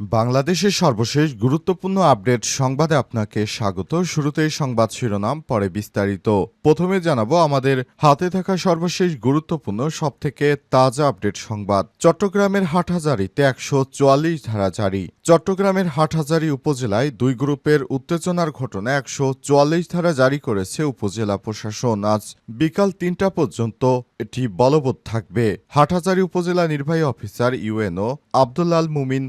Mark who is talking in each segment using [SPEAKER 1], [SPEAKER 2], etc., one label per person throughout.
[SPEAKER 1] বাংলাদেশের সর্বশেষ গুরুত্বপূর্ণ আপডেট সংবাদে আপনাকে স্বাগত। শুরুতেই সংবাদ শিরোনাম, পরে বিস্তারিত। প্রথমে জানাব আমাদের হাতে থাকা সর্বশেষ গুরুত্বপূর্ণ, সবথেকে তাজা আপডেট সংবাদ। চট্টগ্রামের হাটহাজারিতে একশো চুয়াল্লিশ ধারা জারি। চট্টগ্রামের হাটহাজারি উপজেলায় দুই গ্রুপের উত্তেজনার ঘটনায় একশো চুয়াল্লিশ ধারা জারি করেছে উপজেলা প্রশাসন। আজ বিকাল তিনটা পর্যন্ত এটি বলবৎ থাকবে। হাটহাজারি উপজেলা নির্বাহী অফিসার ইউএনও আব্দুল্লাল মুমিন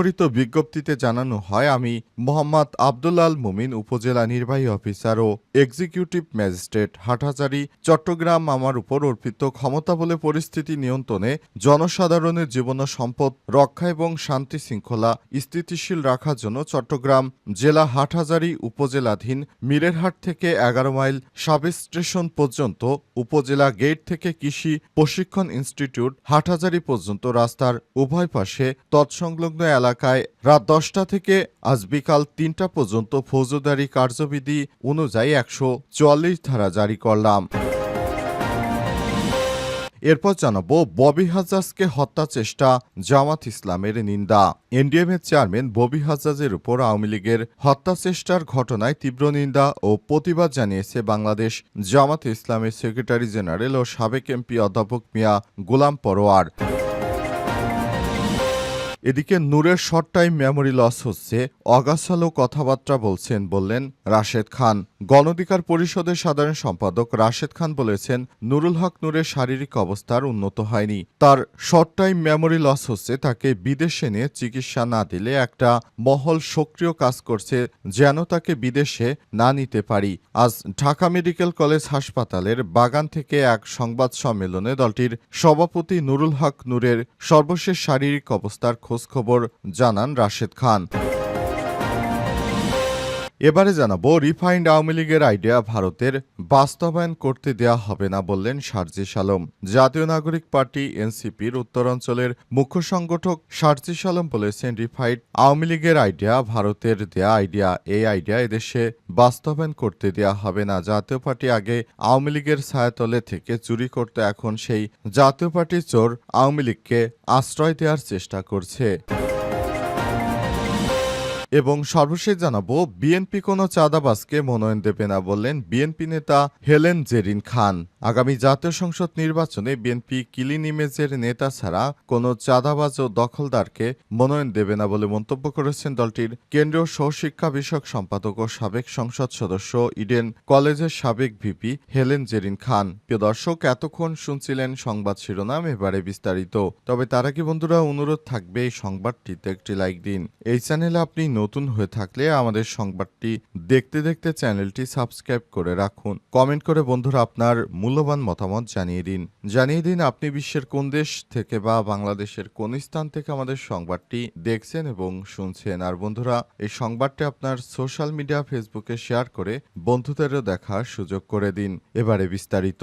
[SPEAKER 1] স্বাক্ষরিত বিজ্ঞপ্তিতে জানানো হয়, আমি মোহাম্মদ আব্দুল্লাল মুমিন উপজেলা নির্বাহী অফিসার ও এক্সিকিউটিভ ম্যাজিস্ট্রেট হাটহাজারি, চট্টগ্রাম আমার উপর অর্পিত ক্ষমতা বলে পরিস্থিতি নিয়ন্ত্রণে জনসাধারণের জীবন সম্পদ রক্ষা এবং শান্তি শৃঙ্খলা স্থিতিশীল রাখার জন্য চট্টগ্রাম জেলা হাটহাজারি উপজেলাধীন মিরেরহাট থেকে এগারো মাইল সাব স্টেশন পর্যন্ত, উপজেলা গেট থেকে কৃষি প্রশিক্ষণ ইনস্টিটিউট হাটহাজারি পর্যন্ত রাস্তার উভয় পাশে তৎসংলগ্ন এলাকায় রাত দশটা থেকে আজ বিকাল তিনটা পর্যন্ত ফৌজদারি কার্যবিধি অনুযায়ী একশো চুয়াল্লিশ ধারা জারি করলাম। এরপর জানাব, ববি হাজাজকে হত্যা চেষ্টা, জামাত ইসলামের নিন্দা। এনডিএমের চেয়ারম্যান ববি হাজাজের উপর আওয়ামী লীগের হত্যা চেষ্টার ঘটনায় তীব্র নিন্দা ও প্রতিবাদ জানিয়েছে বাংলাদেশ জামাত ইসলামের সেক্রেটারি জেনারেল ও সাবেক এমপি অধ্যাপক মিয়া গোলাম পরোয়ার। এদিকে নূরের শর্ট টাইম মেমোরি লস হচ্ছে। অগাছালো কথাবার্তা বলছেন বললেন রাশেদ খান। গণধিকার পরিষদের সাধারণ সম্পাদক রাশেদ খান বলেছেন, নুরুল হক নূরের শারীরিক অবস্থার উন্নত হয়নি। তার শর্ট টাইম মেমোরি লস হচ্ছে তাকে বিদেশে নিয়ে চিকিৎসা না দিলে একটা মহল সক্রিয় কাজ করছে, যেন তাকে বিদেশে না নিতে পারি। আজ ঢাকা মেডিকেল কলেজ হাসপাতালের বাগান থেকে এক সংবাদ সম্মেলনে দলটির সভাপতি নুরুল হক নূরের সর্বশেষ শারীরিক অবস্থার খোঁজখবর জানান রাশেদ খান। এবারে জানাব, রিফাইন্ড আওয়ামী লীগের আইডিয়া ভারতের বাস্তবায়ন করতে দেয়া হবে না বললেন সার্জিস আলম জাতীয় নাগরিক পার্টি, এনসিপির উত্তরাঞ্চলের মুখ্য সংগঠক সার্জিস আলম বলেছেন, রিফাইন্ড আওয়ামী লীগের আইডিয়া, ভারতের দেয়া আইডিয়া, এই আইডিয়া এদেশে বাস্তবায়ন করতে দেয়া হবে না। জাতীয় পার্টি আগে আওয়ামী লীগের ছায়াতলে থেকে চুরি করতে, এখন সেই জাতীয় পার্টির চোর আওয়ামী লীগকে আশ্রয় দেওয়ার চেষ্টা করছে। এবং সর্বশেষ জানাব, বিএনপি কোনো চাঁদাবাজকে মনোনয়ন দেবে না বললেন বিএনপি নেতা হেলেন জেরিন খান। আগামী জাতীয় সংসদ নির্বাচনে বিএনপি কিলিন ইমেজের নেতা ছাড়া কোনো চাঁদাবাজ ও দখলদারকে মনোনয়ন দেবে না বলে মন্তব্য করেছেন দলটির কেন্দ্রীয় সহশিক্ষা বিষয়ক সম্পাদক ও সাবেক সংসদ সদস্য ইডেন কলেজের সাবেক ভিপি হেলেন জেরিন খান। প্রিয় দর্শক, এতক্ষণ শুনছিলেন সংবাদ শিরোনাম, এবারে বিস্তারিত। তবে তার আগে বন্ধুরা, অনুরোধ থাকবে এই সংবাদটিতে একটি লাইক দিন। এই চ্যানেলে আপনি নতুন হয়ে থাকলে আমাদের সংবাদটি দেখতে দেখতে চ্যানেলটি সাবস্ক্রাইব করে রাখুন। কমেন্ট করে বন্ধুরা আপনার মূল্যবান মতামত জানিয়ে দিন। জানিয়ে দিন আপনি বিশ্বের কোন দেশ থেকে বা বাংলাদেশের কোন স্থান থেকে আমাদের সংবাদটি দেখছেন এবং শুনছেন। আর বন্ধুরা, এই সংবাদটি আপনার সোশ্যাল মিডিয়া, ফেসবুকে শেয়ার করে বন্ধুদেরও দেখার সুযোগ করে দিন। এবারে বিস্তারিত।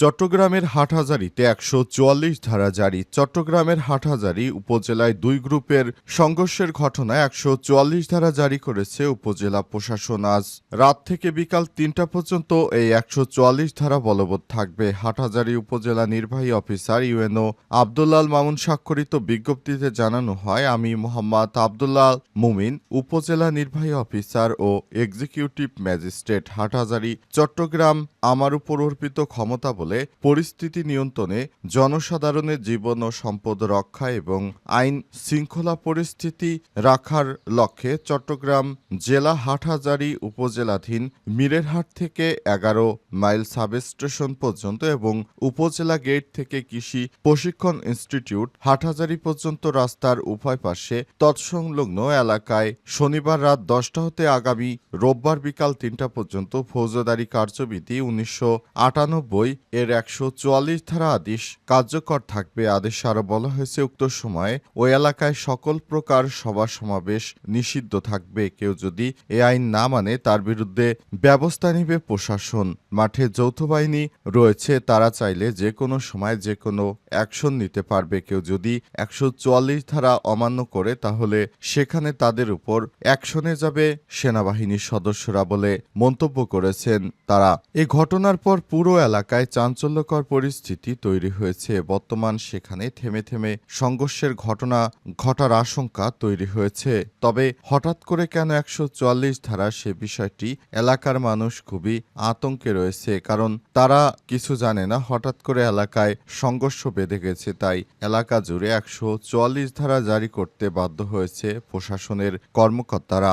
[SPEAKER 1] চট্টগ্রামের হাটহাজারিতে একশো চুয়াল্লিশ ধারা জারি। চট্টগ্রামের হাটহাজারি উপজেলায় দুই গ্রুপের সংঘর্ষের ঘটনায় একশো চুয়াল্লিশ ধারা জারি করেছে উপজেলা প্রশাসন। আজ রাত থেকে বিকাল তিনটা পর্যন্ত এই একশো চুয়াল্লিশ ধারা বলবৎ থাকবে। হাটহাজারি উপজেলা নির্বাহী অফিসার ইউএনও আবদুল্লাল মামুন স্বাক্ষরিত বিজ্ঞপ্তিতে জানানো হয়, আমি মোহাম্মদ আবদুল্লাল মুমিন, উপজেলা নির্বাহী অফিসার ও এক্সিকিউটিভ ম্যাজিস্ট্রেট। হাটহাজারি, চট্টগ্রাম, আমার উপর অর্পিত ক্ষমতা বলে পরিস্থিতি নিয়ন্ত্রণে জনসাধারণের জীবন ও সম্পদ রক্ষা এবং আইন শৃঙ্খলা পরিস্থিতি রাখার লক্ষ্যে চট্টগ্রাম জেলা হাটহাজারি উপজেলাধীন মিরেরহাট থেকে এগারো মাইল সাব স্টেশন পর্যন্ত এবং উপজেলা গেট থেকে কৃষি প্রশিক্ষণ ইনস্টিটিউট হাটহাজারি পর্যন্ত রাস্তার উভয় পাশে তৎসংলগ্ন এলাকায় শনিবার রাত দশটা হতে আগামী রোববার বিকাল তিনটা পর্যন্ত ফৌজদারি কার্যবিধি উনিশশো আটানব্বই এর একশো চুয়াল্লিশ ধারা আদেশ কার্যকর থাকবে আদেশে আরও বলা হয়েছে, উক্ত সময়ে ওই এলাকায় সকল প্রকার সভা সমাবেশ নিষিদ্ধ থাকবে। কেউ যদি এ আইন না মানে তার বিরুদ্ধে ব্যবস্থা নেবে প্রশাসন। মাঠে যৌথ বাহিনী রয়েছে, তারা চাইলে যে কোনো সময় যে কোনো অ্যাকশন নিতে পারবে। কেউ যদি একশো চুয়াল্লিশ ধারা অমান্য করে, তাহলে সেখানে তাদের উপর অ্যাকশনে যাবে সেনাবাহিনীর সদস্যরা বলে মন্তব্য করেছেন তারা। এই ঘটনার পর পুরো এলাকায় চাঞ্চল্যকর পরিস্থিতি তৈরি হয়েছে। বর্তমান সেখানে থেমে থেমে সংঘর্ষের ঘটনা, ঘটার আশঙ্কা তৈরি হয়েছে। তবে হঠাৎ করে কেন একশো চুয়াল্লিশ ধারা সে বিষয়টি এলাকার মানুষ খুবই আতঙ্কে রয়েছে। কারণ তারা কিছু জানে না, হঠাৎ করে এলাকায় সংঘর্ষ বেঁধে গেছে। তাই এলাকা জুড়ে একশো চুয়াল্লিশ ধারা জারি করতে বাধ্য হয়েছে প্রশাসনের কর্মকর্তারা।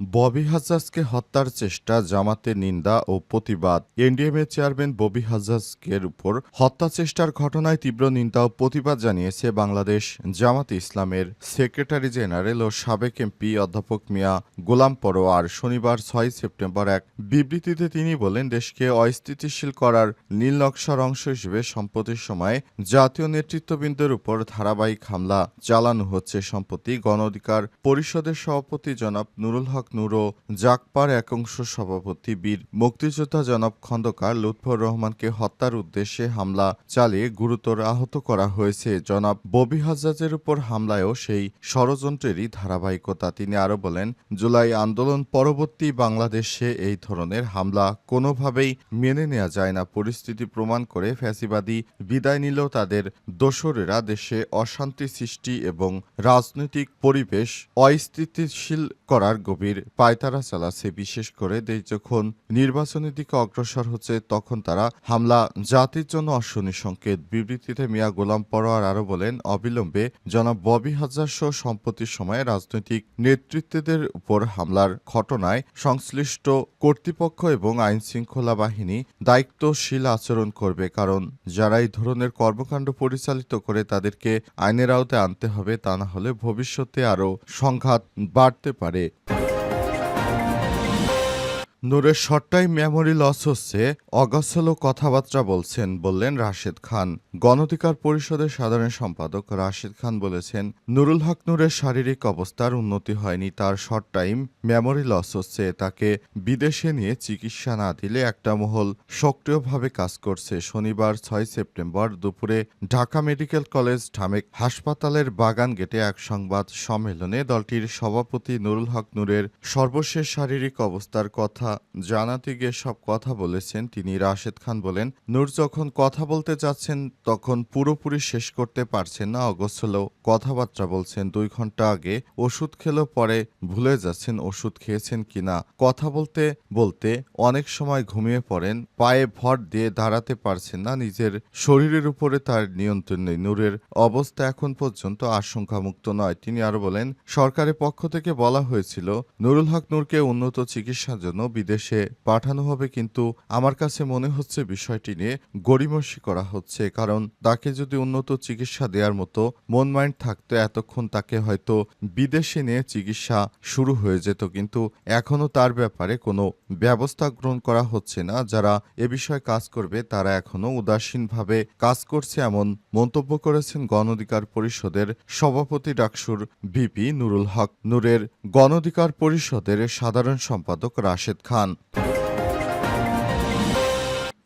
[SPEAKER 1] ববি হাজাজকে হত্যার চেষ্টা, জামাতের নিন্দা ও প্রতিবাদ। এনডিএমএ চেয়ারম্যান ববি হাজাজকের উপর হত্যা চেষ্টার ঘটনায় তীব্র নিন্দা ও প্রতিবাদ জানিয়েছে বাংলাদেশ জামাত ইসলামের সেক্রেটারি জেনারেল ও সাবেক এমপি অধ্যাপক মিয়া গোলাম পরোয়ার। শনিবার ছয় সেপ্টেম্বর এক বিবৃতিতে তিনি বলেন, দেশকে অস্থিতিশীল করার নীল নকশার অংশ হিসেবে সম্প্রতির সময়ে জাতীয় নেতৃত্ববৃন্দের উপর ধারাবাহিক হামলা চালানো হচ্ছে। সম্প্রতি গণ অধিকার পরিষদের সভাপতি জনাব নুরুল হক নুর ও জাকপার একাংশ সভাপতি বীর মুক্তিযোদ্ধা জনাব খন্দকার লুৎফর রহমানকে হত্যার উদ্দেশ্যে হামলা চালিয়ে গুরুতর আহত করা হয়েছে। জনাব ববি হাজাজের উপর হামলায়ও সেই ষড়যন্ত্রেরই ধারাবাহিকতা। তিনি আরও বলেন, জুলাই আন্দোলন পরবর্তী বাংলাদেশে এই ধরনের হামলা কোনোভাবেই মেনে নেওয়া যায় না। পরিস্থিতি প্রমাণ করে ফ্যাসিবাদী বিদায় নিলেও তাদের দোসরেরা দেশে অশান্তি সৃষ্টি এবং রাজনৈতিক পরিবেশ অস্থিতিশীল করার গভীর পায়তারা চালাচ্ছে বিশেষ করে দেশ যখন নির্বাচনের দিকে অগ্রসর হচ্ছে, তখন তারা হামলা, জাতির জন্য অশনি সংকেত, বিবৃতিতে মিয়া গোলাম পরোয়ার আরও বলেন, অবিলম্বে জনাব ববি হাজার সহ সম্প্রতির সময়ে রাজনৈতিক নেতৃত্বদের উপর হামলার ঘটনায় সংশ্লিষ্ট কর্তৃপক্ষ এবং আইন শৃঙ্খলা বাহিনী দায়িত্বশীল আচরণ করবে, কারণ যারা এই ধরনের কর্মকাণ্ড পরিচালিত করে তাদেরকে আইনের আওতায় আনতে হবে, তা না হলে ভবিষ্যতে আরও সংঘাত বাড়তে পারে। নূরের শটটাই মেমোরি লস হচ্ছে অগসল কথাবার্তা বলছেন বললেন রাশেদ খান। গণধিকার পরিষদের সাধারণ সম্পাদক রাশেদ খান বলেছেন, নুরুল হক নূরের শারীরিক অবস্থার উন্নতি হয়নি, তার শর্ট টাইম মেমোরি লস হচ্ছে, তাকে বিদেশে নিয়ে চিকিৎসা না দিলে একটা মহল সক্রিয়ভাবে কাজ করছে। শনিবার ছয় সেপ্টেম্বর দুপুরে ঢাকা মেডিকেল কলেজ ঢামেক হাসপাতালের বাগান গেটে এক সংবাদ সম্মেলনে দলটির সভাপতি নুরুল হক নূরের সর্বশেষ শারীরিক অবস্থার কথা জানাতে গিয়ে সব কথা বলেছেন। তিনি রাশেদ খান বলেন, নূর যখন কথা বলতে যাচ্ছেন, তখন পুরোপুরি শেষ করতে পারছেন না। অগস্টলেও কথাবার্তা বলছেন। দুই ঘণ্টা আগে ওষুধ খেলো, পরে ভুলে যাচ্ছেন ওষুধ খেয়েছেন কিনা কথা বলতে বলতে অনেক সময় ঘুমিয়ে পড়েন। পায়ে ভর দিয়ে দাঁড়াতে পারছেন না। নিজের শরীরের উপরে তার নিয়ন্ত্রণ নেই। নূরের অবস্থা এখন পর্যন্ত আশঙ্কামুক্ত নয়। তিনি আরও বলেন, সরকারের পক্ষ থেকে বলা হয়েছিল, নুরুল হক নূরকে উন্নত চিকিৎসার জন্য বিদেশে পাঠানো হবে, কিন্তু আমার কাছে মনে হচ্ছে বিষয়টি নিয়ে গড়িমসি করা হচ্ছে, কারণ তাকে যদি উন্নত চিকিৎসা দেওয়ার মতো মন মাইন্ড থাকতো, এতক্ষণ তাকে হয়তো বিদেশে নিয়ে চিকিৎসা শুরু হয়ে যেত, কিন্তু এখনও তার ব্যাপারে কোনো ব্যবস্থা গ্রহণ করা হচ্ছে না। যারা এ বিষয়ে কাজ করবে, তারা এখনও উদাসীনভাবে কাজ করছে, এমন মন্তব্য করেছেন গণ অধিকার পরিষদের সভাপতি ডাকসুর ভিপি নুরুল হক। নূরের গণ অধিকার পরিষদের সাধারণ সম্পাদক রাশেদ খান।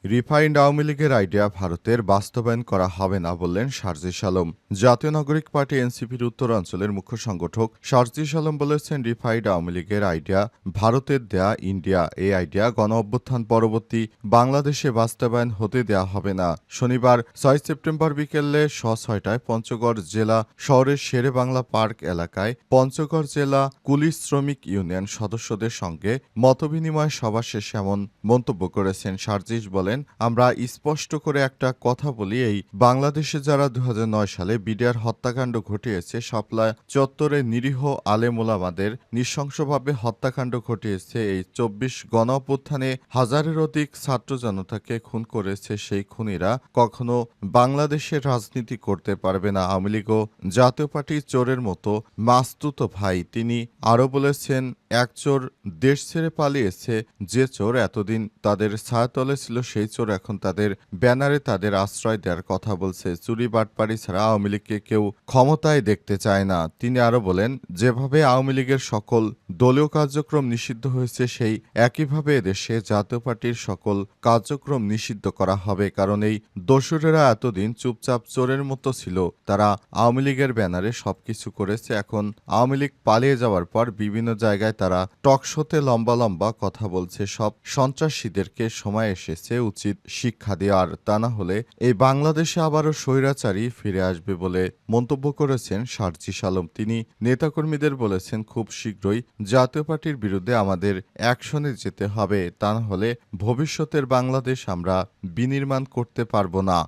[SPEAKER 1] রিফাইন্ড আওয়ামী লীগের আইডিয়া ভারতের বাস্তবায়ন করা হবে না বললেন শারজিস আলম জাতীয় নাগরিক পার্টি এনসিপির উত্তরাঞ্চলের মুখ্য সংগঠক শারজিস আলম বলেছেন, রিফাইন্ড আওয়ামী লীগের আইডিয়া ভারতের দেয়া ইন্ডিয়া। এই আইডিয়া গণ অভ্যুত্থান পরবর্তী বাংলাদেশে বাস্তবায়ন হতে দেয়া হবে না। শনিবার ছয় সেপ্টেম্বর বিকেলে স ছয়টায় পঞ্চগড় জেলা শহরের শেরে বাংলা পার্ক এলাকায় পঞ্চগড় জেলা কুলি শ্রমিক ইউনিয়ন সদস্যদের সঙ্গে মতবিনিময় সভা শেষে এমন মন্তব্য করেছেন শারজিস বলেন। বলেন, আমরা স্পষ্ট করে একটা কথা বলি, এই বাংলাদেশে যারা দু হাজার নয় সালে বিডিআর হত্যাকাণ্ড ঘটিয়েছে, শাপলা চত্বরে নিরীহ আলেমোলামাদের নৃশংসভাবে হত্যাকাণ্ড ঘটিয়েছে, এই চব্বিশ গণ অভ্যুত্থানে হাজারের অধিক ছাত্র জনতাকে খুন করেছে সেই খুনিরা, কখনো বাংলাদেশের রাজনীতি করতে পারবে না। আওয়ামী লীগ জাতীয় পার্টি চোরের মতো মাস্তুত ভাই, তিনি আরও বলেছেন, এক চোর দেশ ছেড়ে পালিয়েছে, যে চোর এতদিন তাদের ছায়াতলে ছিল সেই চোর এখন তাদের ব্যানারে তাদের আশ্রয় দেওয়ার কথা বলছে। চুরি বাটপাড়ি ছাড়া আওয়ামী লীগকে কেউ ক্ষমতায় দেখতে চায় না। তিনি আরও বলেন, যেভাবে আওয়ামী লীগের সকল দলীয় কার্যক্রম নিষিদ্ধ হয়েছে, সেই একইভাবে এদেশে জাতীয় পার্টির সকল কার্যক্রম নিষিদ্ধ করা হবে। কারণ এই দোসরেরা এতদিন চুপচাপ চোরের মতো ছিল। তারা আওয়ামী লীগের ব্যানারে সবকিছু করেছে। এখন আওয়ামী লীগ পালিয়ে যাওয়ার পর বিভিন্ন জায়গায় তারা টকশোতে লম্বা লম্বা কথা বলছে। সব সন্ত্রাসীদেরকে সময় এসেছে উচিত শিক্ষা দেওয়ার, তা না হলে এই বাংলাদেশে আবারও স্বৈরাচারী ফিরে আসবে বলে মন্তব্য করেছেন সার্জি সালম। তিনি নেতাকর্মীদের বলেছেন, খুব শীঘ্রই জাতীয় পার্টির বিরুদ্ধে আমাদের অ্যাকশনে যেতে হবে। তা না হলে ভবিষ্যতের বাংলাদেশ আমরা বিনির্মাণ করতে পারব না।